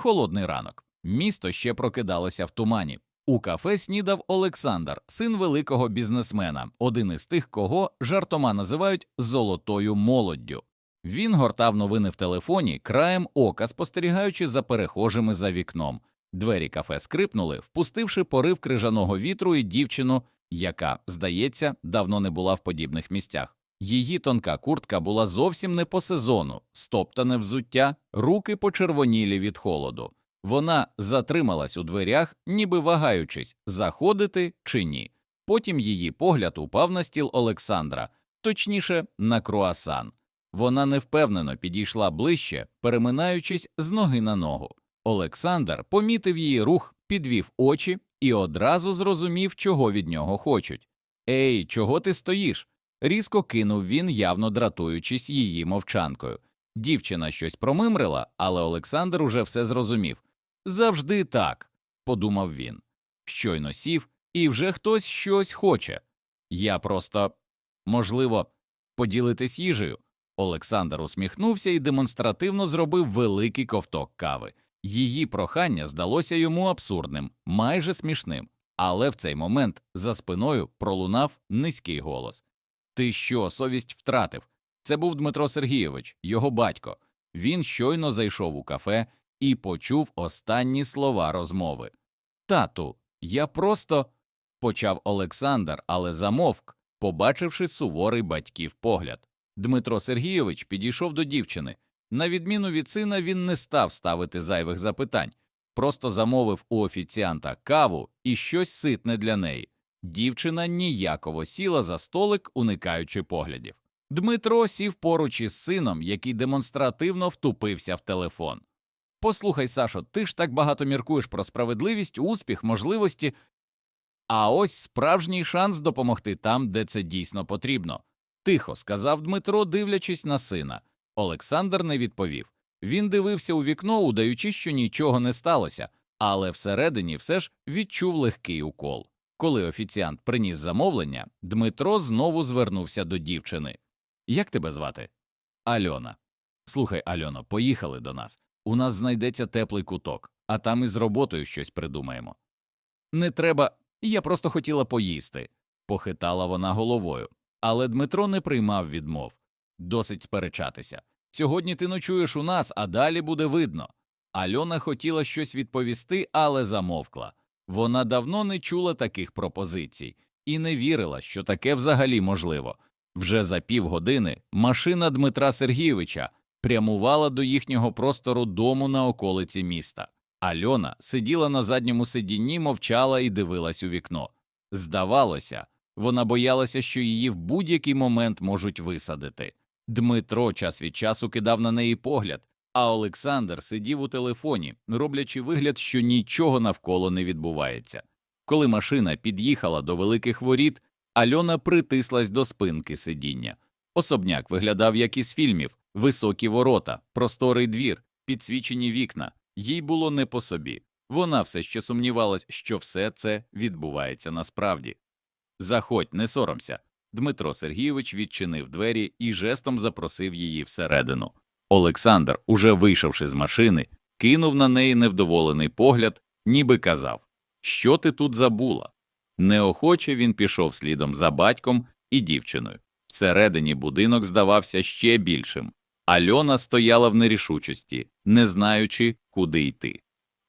Холодний ранок. Місто ще прокидалося в тумані. У кафе снідав Олександр, син великого бізнесмена, один із тих, кого жартома називають золотою молоддю. Він гортав новини в телефоні, краєм ока спостерігаючи за перехожими за вікном. Двері кафе скрипнули, впустивши порив крижаного вітру і дівчину, яка, здається, давно не була в подібних місцях. Її тонка куртка була зовсім не по сезону, стоптане взуття, руки почервонілі від холоду. Вона затрималась у дверях, ніби вагаючись, заходити чи ні. Потім її погляд упав на стіл Олександра, точніше, на круасан. Вона невпевнено підійшла ближче, переминаючись з ноги на ногу. Олександр помітив її рух, підвів очі і одразу зрозумів, чого від нього хочуть. Ей, чого ти стоїш? Різко кинув він, явно дратуючись її мовчанкою. Дівчина щось промимрила, але Олександр уже все зрозумів. Завжди так, подумав він. Щойно сів, і вже хтось щось хоче. Я просто, можливо, поділитись їжею. Олександр усміхнувся і демонстративно зробив великий ковток кави. Її прохання здалося йому абсурдним, майже смішним, але в цей момент за спиною пролунав низький голос. Ти що, совість втратив? Це був Дмитро Сергійович, його батько. Він щойно зайшов у кафе і почув останні слова розмови. Тату, я просто. почав Олександр, але замовк, побачивши суворий батьків погляд. Дмитро Сергійович підійшов до дівчини. На відміну від сина, він не став ставити зайвих запитань, просто замовив у офіціанта каву і щось ситне для неї. Дівчина ніяково сіла за столик, уникаючи поглядів. Дмитро сів поруч із сином, який демонстративно втупився в телефон. Послухай, Сашо, ти ж так багато міркуєш про справедливість, успіх, можливості, а ось справжній шанс допомогти там, де це дійсно потрібно. Тихо сказав Дмитро, дивлячись на сина. Олександр не відповів. Він дивився у вікно, удаючи, що нічого не сталося, але всередині все ж відчув легкий укол. Коли офіціант приніс замовлення, Дмитро знову звернувся до дівчини. Як тебе звати? Альона. Слухай, Альоно, поїхали до нас. У нас знайдеться теплий куток, а там із роботою щось придумаємо. Не треба, я просто хотіла поїсти, похитала вона головою. Але Дмитро не приймав відмов. Досить сперечатися. Сьогодні ти ночуєш у нас, а далі буде видно. Альона хотіла щось відповісти, але замовкла. Вона давно не чула таких пропозицій і не вірила, що таке взагалі можливо. Вже за півгодини машина Дмитра Сергійовича прямувала до їхнього простору дому на околиці міста. Альона сиділа на задньому сидінні, мовчала і дивилась у вікно. Здавалося, вона боялася, що її в будь-який момент можуть висадити. Дмитро час від часу кидав на неї погляд, а Олександр сидів у телефоні, роблячи вигляд, що нічого навколо не відбувається. Коли машина під'їхала до великих воріт, Альона притислась до спинки сидіння. Особняк виглядав як із фільмів високі ворота, просторий двір, підсвічені вікна. Їй було не по собі. Вона все ще сумнівалась, що все це відбувається насправді. Заходь, не соромся. Дмитро Сергійович відчинив двері і жестом запросив її всередину. Олександр, уже вийшовши з машини, кинув на неї невдоволений погляд, ніби казав Що ти тут забула? Неохоче він пішов слідом за батьком і дівчиною. Всередині будинок здавався ще більшим. Альона стояла в нерішучості, не знаючи, куди йти.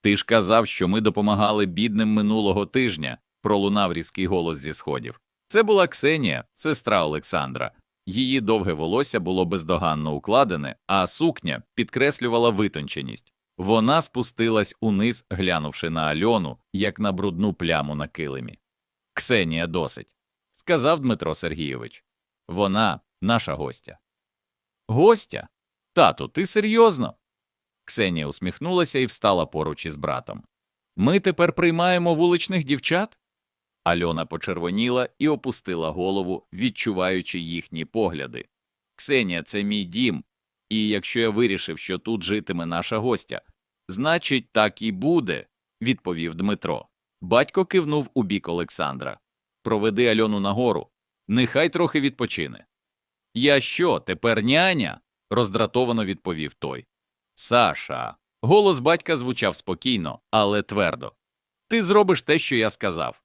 Ти ж казав, що ми допомагали бідним минулого тижня, пролунав різкий голос зі сходів. Це була Ксенія, сестра Олександра. Її довге волосся було бездоганно укладене, а сукня підкреслювала витонченість. Вона спустилась униз, глянувши на Альону, як на брудну пляму на килимі. Ксенія досить, сказав Дмитро Сергійович. Вона наша гостя. Гостя? Тату, ти серйозно? Ксенія усміхнулася і встала поруч із братом. Ми тепер приймаємо вуличних дівчат? Альона почервоніла і опустила голову, відчуваючи їхні погляди. Ксенія, це мій дім, і якщо я вирішив, що тут житиме наша гостя, значить, так і буде, відповів Дмитро. Батько кивнув у бік Олександра. Проведи Альону нагору, нехай трохи відпочине. Я що, тепер няня? роздратовано відповів той. Саша, Голос батька звучав спокійно, але твердо. Ти зробиш те, що я сказав.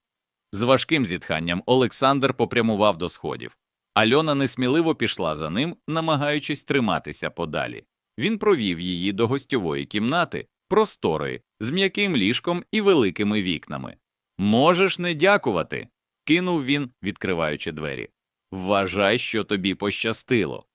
З важким зітханням Олександр попрямував до сходів. Альона несміливо пішла за ним, намагаючись триматися подалі. Він провів її до гостьової кімнати, просторої, з м'яким ліжком і великими вікнами. Можеш не дякувати, кинув він, відкриваючи двері. Вважай, що тобі пощастило.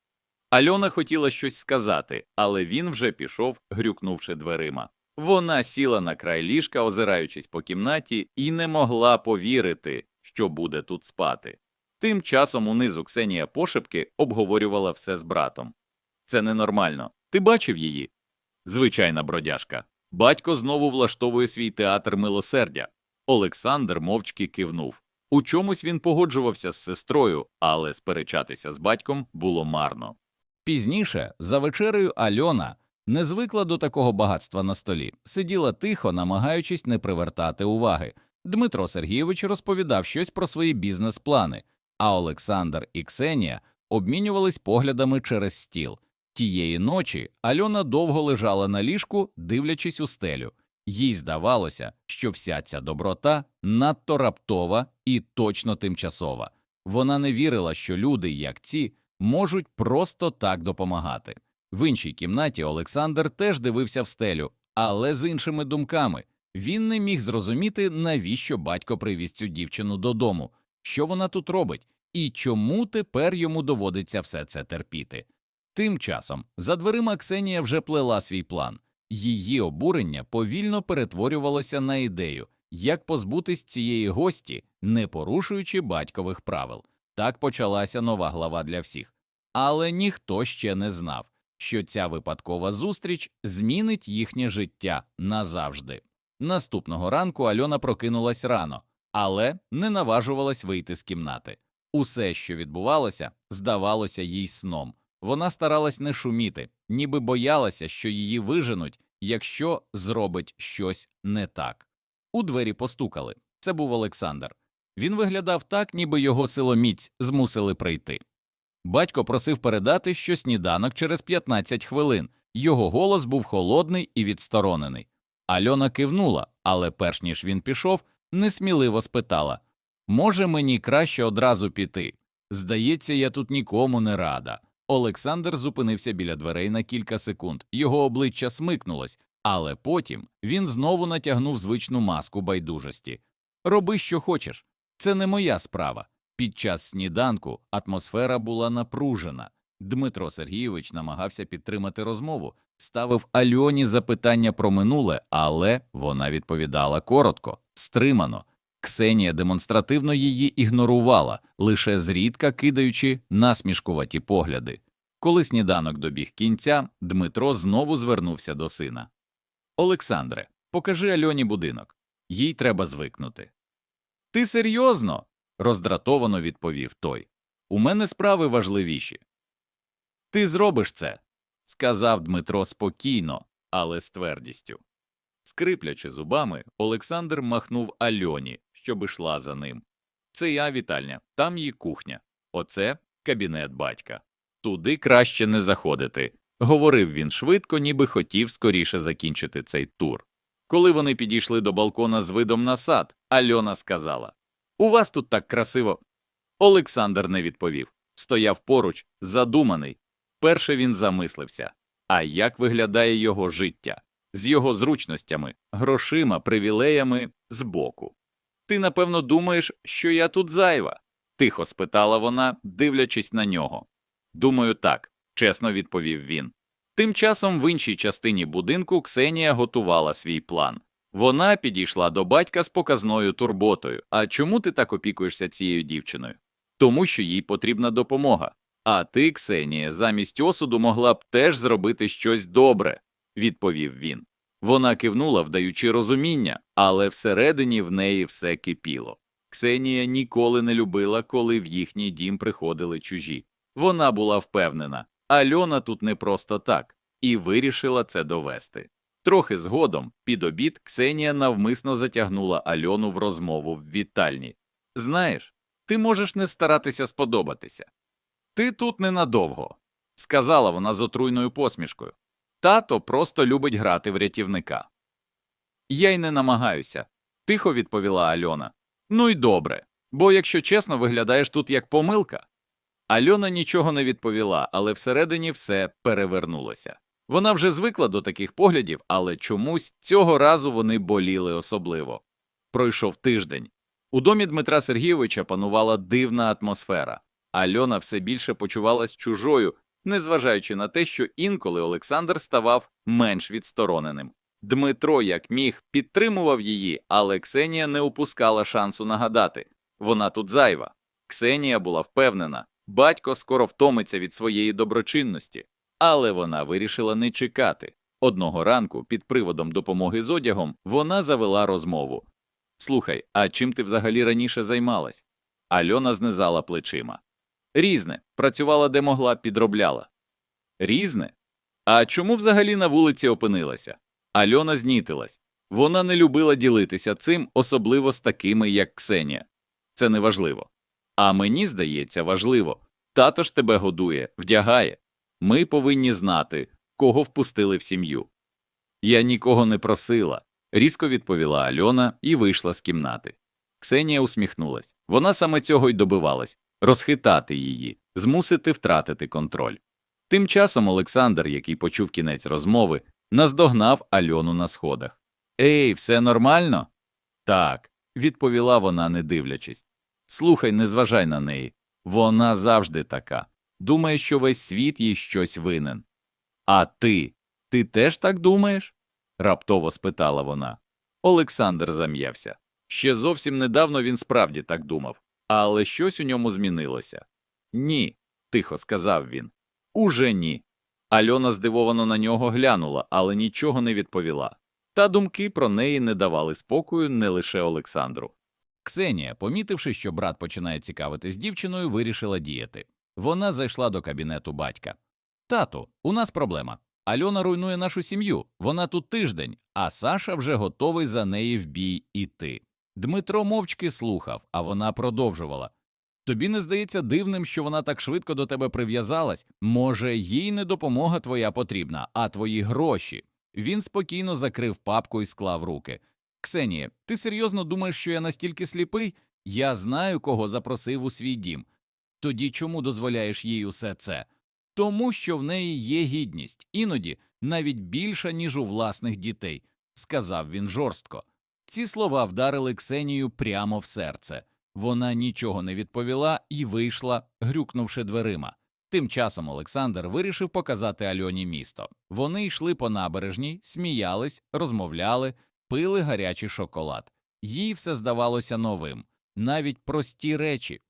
Альона хотіла щось сказати, але він вже пішов, грюкнувши дверима. Вона сіла на край ліжка, озираючись по кімнаті, і не могла повірити, що буде тут спати. Тим часом унизу Ксенія пошепки обговорювала все з братом. Це ненормально. Ти бачив її? Звичайна бродяжка. Батько знову влаштовує свій театр милосердя. Олександр мовчки кивнув. У чомусь він погоджувався з сестрою, але сперечатися з батьком було марно. Пізніше, за вечерею, Альона не звикла до такого багатства на столі, сиділа тихо, намагаючись не привертати уваги. Дмитро Сергійович розповідав щось про свої бізнес-плани, а Олександр і Ксенія обмінювались поглядами через стіл. Тієї ночі Альона довго лежала на ліжку, дивлячись у стелю. Їй здавалося, що вся ця доброта надто раптова і точно тимчасова. Вона не вірила, що люди, як ці, можуть просто так допомагати. В іншій кімнаті Олександр теж дивився в стелю, але з іншими думками. Він не міг зрозуміти, навіщо батько привіз цю дівчину додому, що вона тут робить, і чому тепер йому доводиться все це терпіти. Тим часом за дверима Ксенія вже плела свій план. Її обурення повільно перетворювалося на ідею, як позбутись цієї гості, не порушуючи батькових правил. Так почалася нова глава для всіх. Але ніхто ще не знав, що ця випадкова зустріч змінить їхнє життя назавжди. Наступного ранку Альона прокинулась рано, але не наважувалась вийти з кімнати. Усе, що відбувалося, здавалося їй сном. Вона старалась не шуміти, ніби боялася, що її виженуть, якщо зробить щось не так. У двері постукали. Це був Олександр. Він виглядав так, ніби його силоміць змусили прийти. Батько просив передати, що сніданок через 15 хвилин. Його голос був холодний і відсторонений. Альона кивнула, але перш ніж він пішов, несміливо спитала Може, мені краще одразу піти? Здається, я тут нікому не рада. Олександр зупинився біля дверей на кілька секунд, його обличчя смикнулось, але потім він знову натягнув звичну маску байдужості. Роби, що хочеш, це не моя справа. Під час сніданку атмосфера була напружена. Дмитро Сергійович намагався підтримати розмову, ставив Альоні запитання про минуле, але вона відповідала коротко, стримано. Ксенія демонстративно її ігнорувала, лише зрідка кидаючи насмішкуваті погляди. Коли сніданок добіг кінця, Дмитро знову звернувся до сина. Олександре, покажи Альоні будинок. Їй треба звикнути. Ти серйозно? Роздратовано відповів той. У мене справи важливіші. Ти зробиш це, сказав Дмитро спокійно, але з твердістю. Скриплячи зубами, Олександр махнув Альоні, щоб йшла за ним. Це я вітальня, там її кухня. Оце кабінет батька. Туди краще не заходити, говорив він швидко, ніби хотів скоріше закінчити цей тур. Коли вони підійшли до балкона з видом на сад, Альона сказала У вас тут так красиво. Олександр не відповів. Стояв поруч, задуманий. Перше він замислився. А як виглядає його життя? З його зручностями, грошима, привілеями збоку. Ти, напевно, думаєш, що я тут зайва? тихо спитала вона, дивлячись на нього. Думаю, так, чесно відповів він. Тим часом в іншій частині будинку Ксенія готувала свій план. Вона підійшла до батька з показною турботою. А чому ти так опікуєшся цією дівчиною? Тому що їй потрібна допомога. А ти, Ксенія, замість осуду могла б теж зробити щось добре, відповів він. Вона кивнула, вдаючи розуміння, але всередині в неї все кипіло. Ксенія ніколи не любила, коли в їхній дім приходили чужі. Вона була впевнена, Альона тут не просто так, і вирішила це довести. Трохи згодом, під обід, Ксенія навмисно затягнула Альону в розмову в вітальні. Знаєш, ти можеш не старатися сподобатися. Ти тут ненадовго, сказала вона з отруйною посмішкою. Тато просто любить грати в рятівника. Я й не намагаюся, тихо відповіла Альона. Ну й добре, бо, якщо чесно, виглядаєш тут як помилка. Альона нічого не відповіла, але всередині все перевернулося. Вона вже звикла до таких поглядів, але чомусь цього разу вони боліли особливо. Пройшов тиждень. У домі Дмитра Сергійовича панувала дивна атмосфера. Альона все більше почувалась чужою, незважаючи на те, що інколи Олександр ставав менш відстороненим. Дмитро, як міг, підтримував її, але Ксенія не упускала шансу нагадати вона тут зайва. Ксенія була впевнена, батько скоро втомиться від своєї доброчинності, але вона вирішила не чекати. Одного ранку, під приводом допомоги з одягом, вона завела розмову. Слухай, а чим ти взагалі раніше займалась? Альона знизала плечима. Різне, працювала де могла, підробляла. Різне? А чому взагалі на вулиці опинилася? Альона знітилась. Вона не любила ділитися цим, особливо з такими, як Ксенія. Це не важливо. А мені здається, важливо. Тато ж тебе годує, вдягає. Ми повинні знати, кого впустили в сім'ю. Я нікого не просила, різко відповіла Альона і вийшла з кімнати. Ксенія усміхнулась. Вона саме цього й добивалась розхитати її, змусити втратити контроль. Тим часом Олександр, який почув кінець розмови, наздогнав Альону на сходах. Ей, все нормально? Так, відповіла вона, не дивлячись. Слухай, не зважай на неї. Вона завжди така. Думає, що весь світ їй щось винен. А ти? Ти теж так думаєш? раптово спитала вона. Олександр зам'явся. Ще зовсім недавно він справді так думав, але щось у ньому змінилося. Ні, тихо сказав він. Уже ні. Альона здивовано на нього глянула, але нічого не відповіла. Та думки про неї не давали спокою не лише Олександру. Ксенія, помітивши, що брат починає цікавитись дівчиною, вирішила діяти. Вона зайшла до кабінету батька. Тату, у нас проблема. Альона руйнує нашу сім'ю. Вона тут тиждень, а Саша вже готовий за неї в бій іти. Дмитро мовчки слухав, а вона продовжувала. Тобі не здається дивним, що вона так швидко до тебе прив'язалась? Може, їй не допомога твоя потрібна, а твої гроші. Він спокійно закрив папку і склав руки. Ксенія, ти серйозно думаєш, що я настільки сліпий? Я знаю, кого запросив у свій дім. Тоді чому дозволяєш їй усе це? Тому що в неї є гідність, іноді навіть більша, ніж у власних дітей, сказав він жорстко. Ці слова вдарили Ксенію прямо в серце. Вона нічого не відповіла і вийшла, грюкнувши дверима. Тим часом Олександр вирішив показати Альоні місто. Вони йшли по набережній, сміялись, розмовляли, пили гарячий шоколад. Їй все здавалося новим, навіть прості речі.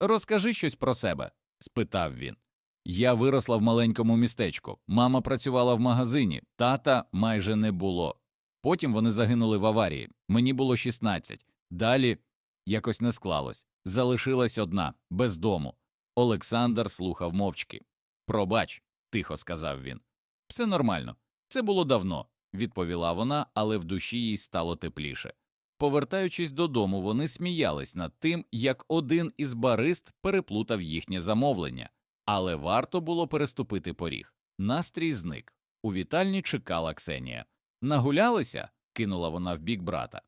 Розкажи щось про себе, спитав він. Я виросла в маленькому містечку. Мама працювала в магазині, тата майже не було. Потім вони загинули в аварії. Мені було 16. Далі якось не склалось. Залишилась одна, без дому. Олександр слухав мовчки. Пробач, тихо сказав він. Все нормально. Це було давно, відповіла вона, але в душі їй стало тепліше. Повертаючись додому, вони сміялись над тим, як один із барист переплутав їхнє замовлення. Але варто було переступити поріг. Настрій зник. У вітальні чекала Ксенія. Нагулялися? кинула вона в бік брата.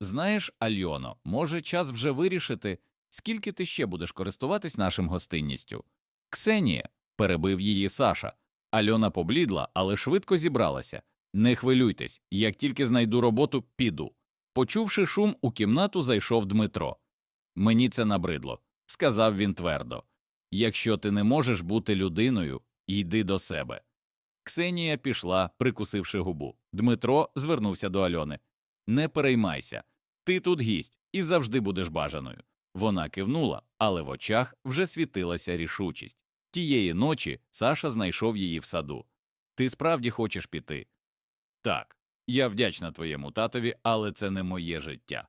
Знаєш, Альоно, може, час вже вирішити, скільки ти ще будеш користуватись нашим гостинністю. Ксенія, перебив її Саша. Альона поблідла, але швидко зібралася. Не хвилюйтесь, як тільки знайду роботу, піду. Почувши шум, у кімнату зайшов Дмитро. Мені це набридло, сказав він твердо. Якщо ти не можеш бути людиною, йди до себе. Ксенія пішла, прикусивши губу. Дмитро звернувся до Альони. Не переймайся, ти тут гість і завжди будеш бажаною. Вона кивнула, але в очах вже світилася рішучість. Тієї ночі Саша знайшов її в саду. Ти справді хочеш піти? Так, я вдячна твоєму татові, але це не моє життя.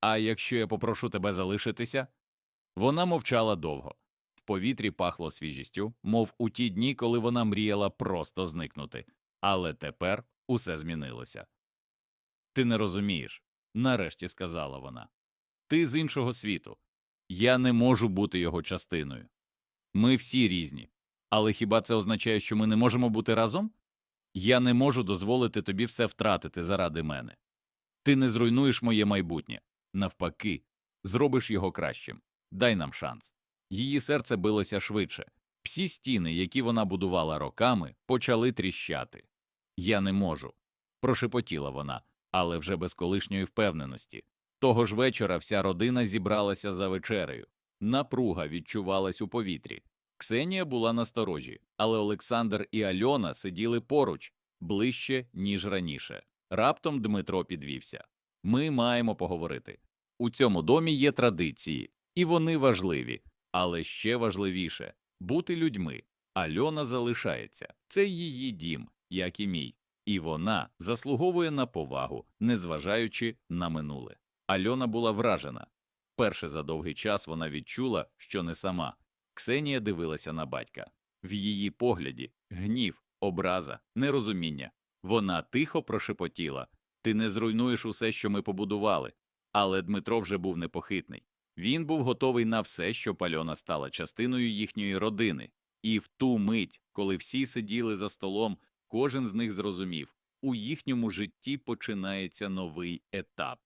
А якщо я попрошу тебе залишитися? Вона мовчала довго. В повітрі пахло свіжістю, мов у ті дні, коли вона мріяла просто зникнути. Але тепер усе змінилося. Ти не розумієш, нарешті сказала вона. Ти з іншого світу. Я не можу бути його частиною. Ми всі різні. Але хіба це означає, що ми не можемо бути разом? Я не можу дозволити тобі все втратити заради мене. Ти не зруйнуєш моє майбутнє. Навпаки, зробиш його кращим. Дай нам шанс. Її серце билося швидше. Всі стіни, які вона будувала роками, почали тріщати. Я не можу. прошепотіла вона, але вже без колишньої впевненості. Того ж вечора вся родина зібралася за вечерею. Напруга відчувалась у повітрі. Ксенія була насторожі, але Олександр і Альона сиділи поруч, ближче, ніж раніше. Раптом Дмитро підвівся. Ми маємо поговорити. У цьому домі є традиції, і вони важливі, але ще важливіше бути людьми. Альона залишається. Це її дім, як і мій, і вона заслуговує на повагу, незважаючи на минуле. Альона була вражена. Перше за довгий час вона відчула, що не сама. Ксенія дивилася на батька. В її погляді гнів, образа, нерозуміння. Вона тихо прошепотіла Ти не зруйнуєш усе, що ми побудували. Але Дмитро вже був непохитний. Він був готовий на все, щоб Альона стала частиною їхньої родини. І в ту мить, коли всі сиділи за столом, кожен з них зрозумів у їхньому житті починається новий етап.